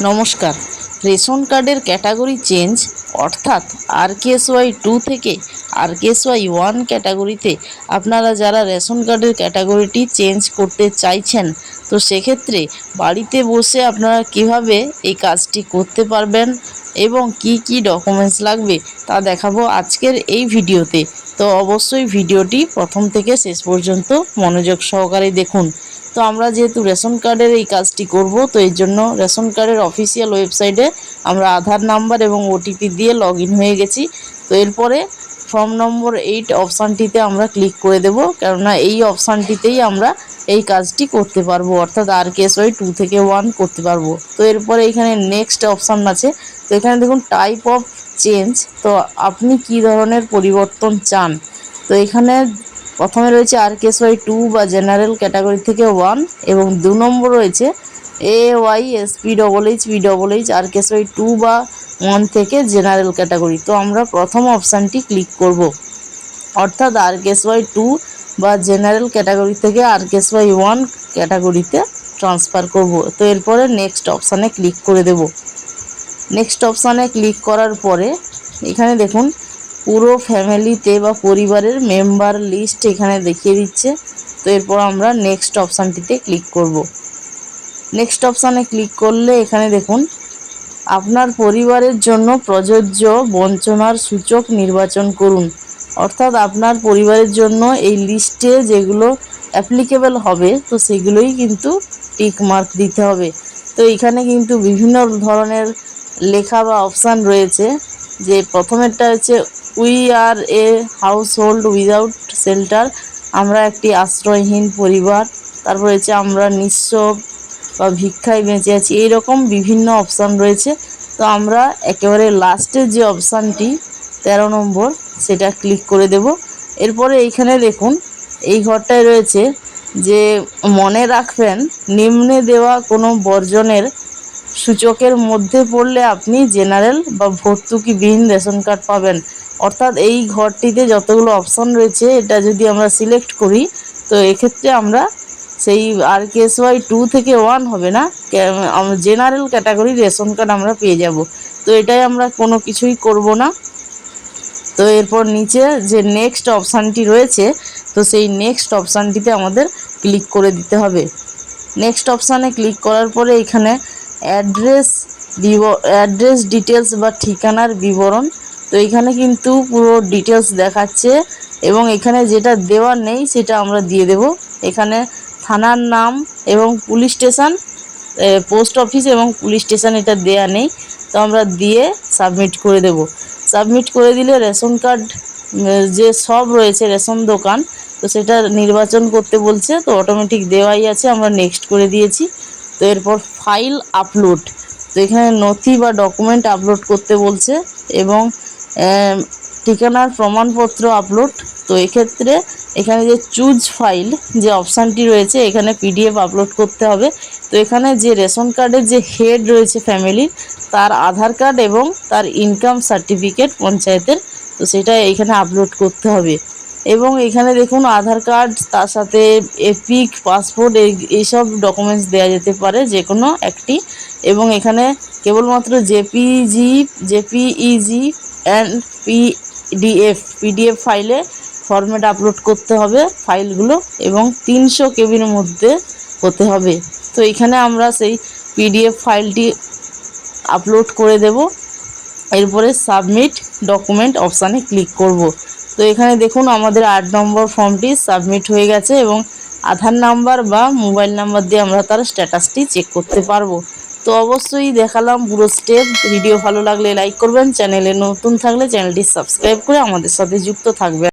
নমস্কার। রেশন কার্ডের category change অর্থাৎ আরকেএসওয়াই টু থেকে আরকেএসওয়াই ওয়ান ক্যাটাগরিতে আপনারা যারা রেশন কার্ডের ক্যাটাগরিটি চেঞ্জ করতে চাইছেন, তো সেক্ষেত্রে বাড়িতে বসে আপনারা কীভাবে এই কাজটি করতে পারবেন এবং কি কি ডকুমেন্টস লাগবে তা দেখাবো আজকের এই ভিডিওতে। তো অবশ্যই ভিডিওটি প্রথম থেকে শেষ পর্যন্ত মনোযোগ সহকারে দেখুন। তো আমরা যেহেতু রেশন কার্ডের এই কাজটি করব, তো এর জন্য রেশন কার্ডের অফিসিয়াল ওয়েবসাইটে আমরা আধার নাম্বার এবং ওটিপি দিয়ে লগ হয়ে গেছি। তো এরপরে ফর্ম নম্বর এইট অপশানটিতে আমরা ক্লিক করে দেব, কেননা এই অপশানটিতেই আমরা এই কাজটি করতে পারব, অর্থাৎ R K S Y two থেকে ওয়ান করতে পারব। তো এরপরে এখানে নেক্সট অপশান আছে, তো এখানে দেখুন টাইপ অফ চেঞ্জ তো আপনি কি ধরনের পরিবর্তন চান? তো এখানে প্রথমে রয়েছে R K S Y two বা জেনারেল ক্যাটাগরি থেকে ওয়ান এবং দু নম্বর রয়েছে A Y S P double H P double H R K S Y two বা ওয়ান থেকে জেনারেল ক্যাটাগরি তো আমরা প্রথম অপশানটি ক্লিক করব। অর্থাৎ R K S Y two বা জেনারেল ক্যাটাগরি থেকে R K S Y one ক্যাটাগরিতে ট্রান্সফার করব। তো এরপরে নেক্সট অপশানে ক্লিক করে দেব। নেক্সট অপশানে ক্লিক করার পরে এখানে দেখুন, পুরো ফ্যামিলিতে বা পরিবারের মেম্বার লিস্ট এখানে দেখিয়ে দিচ্ছে। তো এরপর আমরা নেক্সট অপশানটিতে ক্লিক করব। নেক্সট অপশানে ক্লিক করলে এখানে দেখুন, আপনার পরিবারের জন্য প্রযোজ্য বঞ্চনার সূচক নির্বাচন করুন। অর্থাৎ আপনার পরিবারের জন্য এই লিস্টে যেগুলো অ্যাপ্লিকেবল হবে, তো সেগুলোই কিন্তু টিক মার্ক দিতে হবে। তো এখানে কিন্তু বিভিন্ন ধরনের লেখা বা অপশান রয়েছে, যে প্রথমেরটা হচ্ছে we are a household without shelter আমরা একটি আশ্রয়হীন পরিবার, তারপর হচ্ছে, আমরা নিঃস্ব বা ভিক্ষায় বেঁচে আছি, এইরকম বিভিন্ন অপশান রয়েছে। তো আমরা একেবারে লাস্টের যে অপশানটি তেরো নম্বর, সেটা ক্লিক করে দেব। এরপরে এইখানে দেখুন, এই ঘরটায় রয়েছে যে মনে রাখবেন, নিম্নে দেওয়া কোনো বর্জনের সূচকের মধ্যে পড়লে আপনি জেনারেল বা ভর্তুকিবিহীন রেশন কার্ড পাবেন। অর্থাৎ এই ঘরটিতে যতগুলো অপশান রয়েছে, এটা যদি আমরা সিলেক্ট করি, তো এক্ষেত্রে আমরা সেই R K S Y two থেকে ওয়ান হবে না? জেনারেল ক্যাটাগরি রেশন কার্ড আমরা পেয়ে যাব। তো এটাই আমরা কোনো কিছুই করব না। তো এরপর নিচে যে নেক্সট অপশানটি রয়েছে, তো সেই নেক্সট অপশানটিতে আমাদের ক্লিক করে দিতে হবে। নেক্সট অপশানে ক্লিক করার পরে এখানে অ্যাড্রেস অ্যাড্রেস ডিটেলস বা ঠিকানার বিবরণ। তো এখানে কিন্তু পুরো ডিটেলস দেখাচ্ছে এবং এখানে যেটা দেওয়া নেই সেটা আমরা দিয়ে দেব। এখানে থানার নাম এবং পুলিশ স্টেশন পোস্ট অফিস এবং পুলিশ স্টেশন এটা দেয়া নেই। তো আমরা দিয়ে সাবমিট করে দেব। সাবমিট করে দিলে রেশন কার্ড যে সব রয়েছে রেশন দোকান, তো সেটা নির্বাচন করতে বলছে, তো অটোমেটিক দেওয়াই আছে, আমরা নেক্সট করে দিয়েছি। তো এরপর ফাইল আপলোড তো এখানে নথি বা ডকুমেন্ট আপলোড করতে বলছে এবং ঠিকানার প্রমাণপত্র আপলোড তো এক্ষেত্রে এখানে যে চুজ ফাইল যে অপশানটি রয়েছে, এখানে পিডিএফ আপলোড করতে হবে। তো এখানে যে রেশন কার্ডের যে হেড রয়েছে ফ্যামিলির তার আধার কার্ড এবং তার ইনকাম সার্টিফিকেট পঞ্চায়েতের, তো সেটা এখানে আপলোড করতে হবে। এবং এখানে দেখুন আধার কার্ড, তার সাথে এপিক পাসপোর্ট এইসব ডকুমেন্টস দেওয়া যেতে পারে যে কোনো একটি। এবং এখানে কেবলমাত্র JPG JPEG and PDF PDF ফাইলে ফরম্যাট আপলোড করতে হবে ফাইলগুলো এবং তিনশো কেবির মধ্যে হতে হবে। তো এখানে আমরা সেই পিডিএফ ফাইলটি আপলোড করে দেব। এরপরে সাবমিট ডকুমেন্ট অপশানে ক্লিক করব। তো এখানে দেখুন আমাদের আট নম্বর ফর্মটি সাবমিট হয়ে গেছে এবং আধার নাম্বার বা মোবাইল নাম্বার দিয়ে আমরা তার স্ট্যাটাসটি চেক করতে পারব। তো অবশ্যই দেখালাম পুরো স্টেপ ভিডিও ভালো লাগলে লাইক করবেন। চ্যানেলে নতুন থাকলে চ্যানেলটি সাবস্ক্রাইব করে আমাদের সাথে যুক্ত থাকবেন।